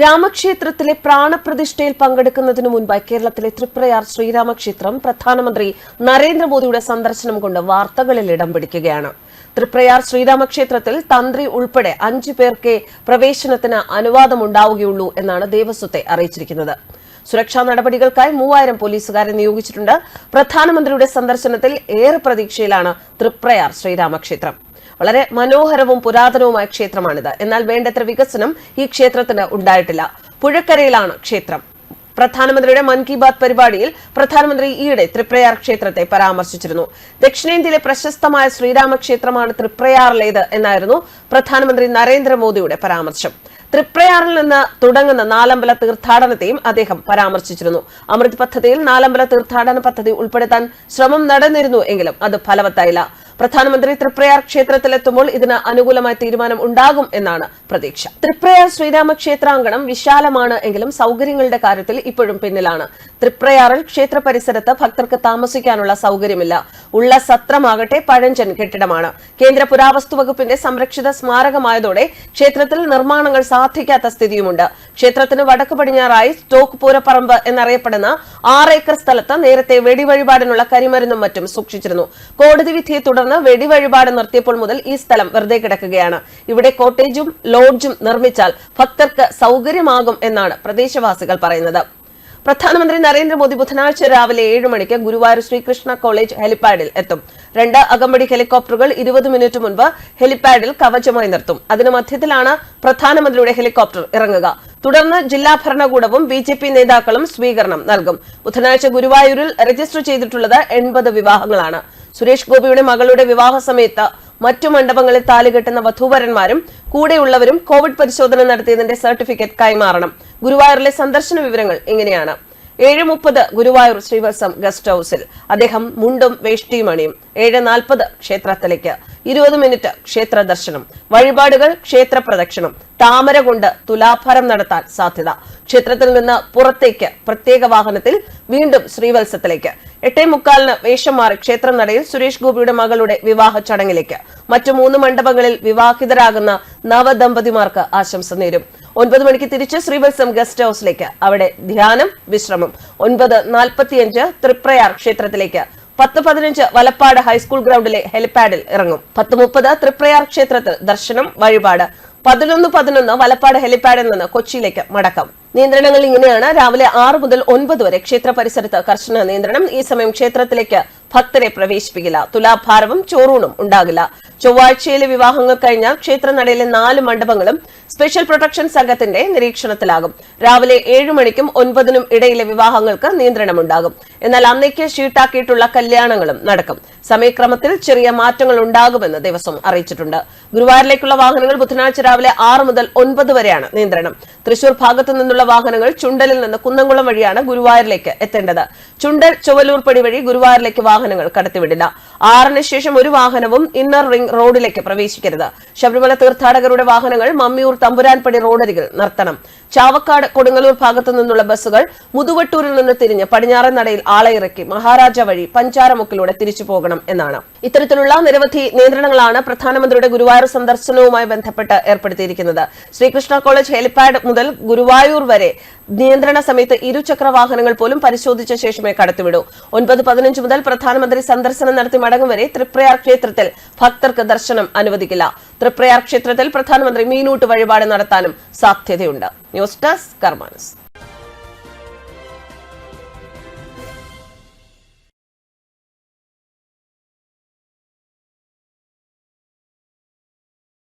രാമക്ഷേത്രത്തിലെ പ്രാണപ്രതിഷ്ഠയിൽ പങ്കെടുക്കുന്നതിനു മുൻപായി കേരളത്തിലെ തൃപ്രയാർ ശ്രീരാമക്ഷേത്രം പ്രധാനമന്ത്രി നരേന്ദ്രമോദിയുടെ സന്ദർശനം കൊണ്ട് വാർത്തകളിൽ ഇടം പിടിക്കുകയാണ്. തൃപ്രയാർ ശ്രീരാമക്ഷേത്രത്തിൽ തന്ത്രി ഉൾപ്പെടെ അഞ്ചു പേർക്കേ പ്രവേശനത്തിന് അനുവാദമുണ്ടാവുകയുള്ളൂ എന്നാണ് ദേവസ്വത്തെ അറിയിച്ചിരിക്കുന്നത്. സുരക്ഷാ നടപടികൾക്കായി മൂവായിരം പോലീസുകാരെ നിയോഗിച്ചിട്ടുണ്ട്. പ്രധാനമന്ത്രിയുടെ സന്ദർശനത്തിൽ ഏറെ പ്രതീക്ഷയിലാണ് തൃപ്രയാർ ശ്രീരാമക്ഷേത്രം. വളരെ മനോഹരവും പുരാതനവുമായ ക്ഷേത്രമാണിത്. എന്നാൽ വേണ്ടത്ര വികസനം ഈ ക്ഷേത്രത്തിന് ഉണ്ടായിട്ടില്ല. പുഴക്കരയിലാണ് ക്ഷേത്രം. പ്രധാനമന്ത്രിയുടെ മൻ കി ബാത് പരിപാടിയിൽ പ്രധാനമന്ത്രി ഈയിടെ തൃപ്രയാർ ക്ഷേത്രത്തെ പരാമർശിച്ചിരുന്നു. ദക്ഷിണേന്ത്യയിലെ പ്രശസ്തമായ ശ്രീരാമക്ഷേത്രമാണ് തൃപ്രയാറിലേത് എന്നായിരുന്നു പ്രധാനമന്ത്രി നരേന്ദ്രമോദിയുടെ പരാമർശം. തൃപ്രയാറിൽ നിന്ന് തുടങ്ങുന്ന നാലമ്പല തീർത്ഥാടനത്തെയും അദ്ദേഹം പരാമർശിച്ചിരുന്നു. അമൃത് പദ്ധതിയിൽ നാലമ്പല തീർത്ഥാടന പദ്ധതി ഉൾപ്പെടുത്താൻ ശ്രമം നടന്നിരുന്നു എങ്കിലും അത് ഫലവത്തായില്ല. പ്രധാനമന്ത്രി തൃപ്രയാർ ക്ഷേത്രത്തിലെത്തുമ്പോൾ ഇതിന് അനുകൂലമായ തീരുമാനം ഉണ്ടാകും എന്നാണ് പ്രതീക്ഷ. തൃപ്രയാർ ശ്രീരാമ ക്ഷേത്രാങ്കണം വിശാലമാണ് എങ്കിലും സൗകര്യങ്ങളുടെ കാര്യത്തിൽ ഇപ്പോഴും പിന്നിലാണ്. തൃപ്രയാറിൽ ക്ഷേത്ര പരിസരത്ത് ഭക്തർക്ക് താമസിക്കാനുള്ള സൗകര്യമില്ല. ഉള്ള സത്രമാകട്ടെ പഴഞ്ചൻ കെട്ടിടമാണ്. കേന്ദ്ര പുരാവസ്തു വകുപ്പിന്റെ സംരക്ഷിത സ്മാരകമായതോടെ ക്ഷേത്രത്തിൽ നിർമ്മാണങ്ങൾ സാധിക്കാത്ത സ്ഥിതിയുമുണ്ട്. ക്ഷേത്രത്തിന് വടക്ക് പടിഞ്ഞാറായി സ്റ്റോക്ക് പൂരപ്പറമ്പ് എന്നറിയപ്പെടുന്ന ആറ് ഏക്കർ സ്ഥലത്ത് നേരത്തെ വെടിവഴിപാടിനുള്ള കരിമരുന്നും മറ്റും സൂക്ഷിച്ചിരുന്നു. കോടതി വിധിയെ തുടർന്ന് വെടിവഴിപാട് നിർത്തിയപ്പോൾ മുതൽ ഈ സ്ഥലം വെറുതെ കിടക്കുകയാണ്. ഇവിടെ കോട്ടേജും ലോഡ്ജും നിർമ്മിച്ചാൽ ഭക്തർക്ക് സൗകര്യമാകും എന്നാണ് പ്രദേശവാസികൾ പറയുന്നത്. പ്രധാനമന്ത്രി നരേന്ദ്രമോദി ബുധനാഴ്ച രാവിലെ ഏഴ് മണിക്ക് ഗുരുവായൂർ ശ്രീകൃഷ്ണ കോളേജ് ഹെലിപ്പാഡിൽ എത്തും. രണ്ട് അകമ്പടി ഹെലികോപ്റ്ററുകൾ ഇരുപത് മിനിറ്റ് മുൻപ് ഹെലിപ്പാഡിൽ കവചമായി നിർത്തും. അതിന് മധ്യത്തിലാണ് പ്രധാനമന്ത്രിയുടെ ഹെലികോപ്റ്റർ ഇറങ്ങുക. തുടർന്ന് ജില്ലാ ഭരണകൂടവും ബി നേതാക്കളും സ്വീകരണം നൽകും. ബുധനാഴ്ച ഗുരുവായൂരിൽ രജിസ്റ്റർ ചെയ്തിട്ടുള്ളത് എൺപത് വിവാഹങ്ങളാണ്. സുരേഷ് ഗോപിയുടെ മകളുടെ വിവാഹ സമയത്ത് മറ്റു മണ്ഡപങ്ങളിൽ താലുകെട്ടുന്ന വധൂവരന്മാരും കൂടെയുള്ളവരും കോവിഡ് പരിശോധന നടത്തിയതിന്റെ സർട്ടിഫിക്കറ്റ് കൈമാറണം. ഗുരുവായൂരിലെ സന്ദർശന വിവരങ്ങൾ ഇങ്ങനെയാണ്. ഏഴ് മുപ്പത് ഗുരുവായൂർ ശ്രീവത്സം ഗസ്റ്റ് ഹൌസിൽ. അദ്ദേഹം മുണ്ടും വേഷ്ടിയും അണിയും. ഏഴ് നാൽപ്പത് ക്ഷേത്രത്തിലേക്ക്. ഇരുപത് മിനിറ്റ് ക്ഷേത്ര ദർശനം. വഴിപാടുകൾ ക്ഷേത്ര പ്രദക്ഷിണം. താമര കൊണ്ട് തുലാഭാരം നടത്താൻ സാധ്യത. ക്ഷേത്രത്തിൽ നിന്ന് പുറത്തേക്ക് പ്രത്യേക വാഹനത്തിൽ വീണ്ടും ശ്രീവത്സത്തിലേക്ക്. എട്ടേ മുക്കാലിന് വേഷം മാറി ക്ഷേത്രം നടയിൽ സുരേഷ് ഗോപിയുടെ മകളുടെ വിവാഹ ചടങ്ങിലേക്ക്. മറ്റു മൂന്ന് മണ്ഡപങ്ങളിൽ വിവാഹിതരാകുന്ന നവദമ്പതിമാർക്ക് ആശംസ നേരും. ഒൻപത് മണിക്ക് തിരിച്ച് ശ്രീവത്സം ഗസ്റ്റ് ഹൌസിലേക്ക്. അവിടെ ധ്യാനം വിശ്രമം. ഒൻപത് നാൽപ്പത്തിയഞ്ച് തൃപ്രയാർ ക്ഷേത്രത്തിലേക്ക്. പത്ത് പതിനഞ്ച് വലപ്പാട് ഹൈസ്കൂൾ ഗ്രൗണ്ടിലെ ഹെലിപാഡിൽ ഇറങ്ങും. പത്ത് മുപ്പത് തൃപ്രയാർ ക്ഷേത്രത്തിൽ ദർശനം വഴിപാട്. പതിനൊന്ന് പതിനൊന്ന് വലപ്പാട് ഹെലിപാഡിൽ നിന്ന് കൊച്ചിയിലേക്ക് മടക്കം. നിയന്ത്രണങ്ങൾ ഇങ്ങനെയാണ്. രാവിലെ ആറ് മുതൽ ഒൻപത് വരെ ക്ഷേത്ര പരിസരത്ത് കർശന നിയന്ത്രണം. ഈ സമയം ക്ഷേത്രത്തിലേക്ക് ഭക്തരെ പ്രവേശിപ്പിക്കില്ല. തുലാഭാരവും ചോറൂണും ഉണ്ടാകില്ല. ചൊവ്വാഴ്ചയിലെ വിവാഹങ്ങൾ കഴിഞ്ഞാൽ ക്ഷേത്രനടയിലെ നാല് മണ്ഡപങ്ങളും സ്പെഷ്യൽ പ്രൊട്ടക്ഷൻ സംഘത്തിന്റെ നിരീക്ഷണത്തിലാകും. രാവിലെ ഏഴു മണിക്കും ഒൻപതിനും ഇടയിലെ വിവാഹങ്ങൾക്ക് നിയന്ത്രണമുണ്ടാകും. എന്നാൽ അന്നേക്ക് ഷീട്ടാക്കിയിട്ടുള്ള കല്യാണങ്ങളും നടക്കും. സമയക്രമത്തിൽ ചെറിയ മാറ്റങ്ങൾ ഉണ്ടാകുമെന്ന് ദേവസ്വം അറിയിച്ചിട്ടുണ്ട്. ഗുരുവായൂരിലേക്കുള്ള വാഹനങ്ങൾ ബുധനാഴ്ച രാവിലെ ആറ് മുതൽ ഒൻപത് വരെയാണ് നിയന്ത്രണം. തൃശൂർ ഭാഗത്തു നിന്നുള്ള വാഹനങ്ങൾ ചുണ്ടലിൽ നിന്ന് കുന്നംകുളം വഴിയാണ് ഗുരുവായൂരിലേക്ക് എത്തേണ്ടത്. ചുണ്ടൽ ചുവലൂർ പടി വഴി ഗുരുവായൂരിലേക്ക് വാഹനങ്ങൾ കടത്തിവിടില്ല. ആറിന് ശേഷം ഒരു വാഹനവും ഇന്നർ റിംഗ് റോഡിലേക്ക് പ്രവേശിക്കരുത്. ശബരിമല തീർത്ഥാടകരുടെ വാഹനങ്ങൾ മമ്മിയൂർ തമ്പുരാൻപടി റോഡരികിൽ നിർത്തണം. ചാവക്കാട് കൊടുങ്ങല്ലൂർ ഭാഗത്തു നിന്നുള്ള ബസ്സുകൾ മുതുവട്ടൂരിൽ നിന്ന് തിരിഞ്ഞ് പടിഞ്ഞാറൻ നടയിൽ ആളയിറക്കി മഹാരാജ വഴി പഞ്ചാരമുക്കിലൂടെ തിരിച്ചു പോകണം എന്നാണ്. ഇത്തരത്തിലുള്ള നിരവധി നിയന്ത്രണങ്ങളാണ് പ്രധാനമന്ത്രിയുടെ ഗുരുവായൂർ സന്ദർശനവുമായി ബന്ധപ്പെട്ട് ഏർപ്പെടുത്തിയിരിക്കുന്നത്. ശ്രീകൃഷ്ണ കോളേജ് ഹെലിപാഡ് മുതൽ ഗുരുവായൂർ വരെ നിയന്ത്രണ സമയത്ത് ഇരുചക്ര വാഹനങ്ങൾ പോലും പരിശോധിച്ച ശേഷമേ കടത്തിവിടൂ. ഒൻപത് പതിനഞ്ച് മുതൽ പ്രധാനമന്ത്രി സന്ദർശനം നടത്തി മടങ്ങും വരെ ത്രിപ്രയാർ ക്ഷേത്രത്തിൽ ഭക്തർക്ക് ദർശനം അനുവദിക്കില്ല. ത്രിപ്രയാർ ക്ഷേത്രത്തിൽ പ്രധാനമന്ത്രി മീനൂട്ട് വഴിപാട് നടത്താനും സാധ്യതയുണ്ട്. News desk കർമാനസ്.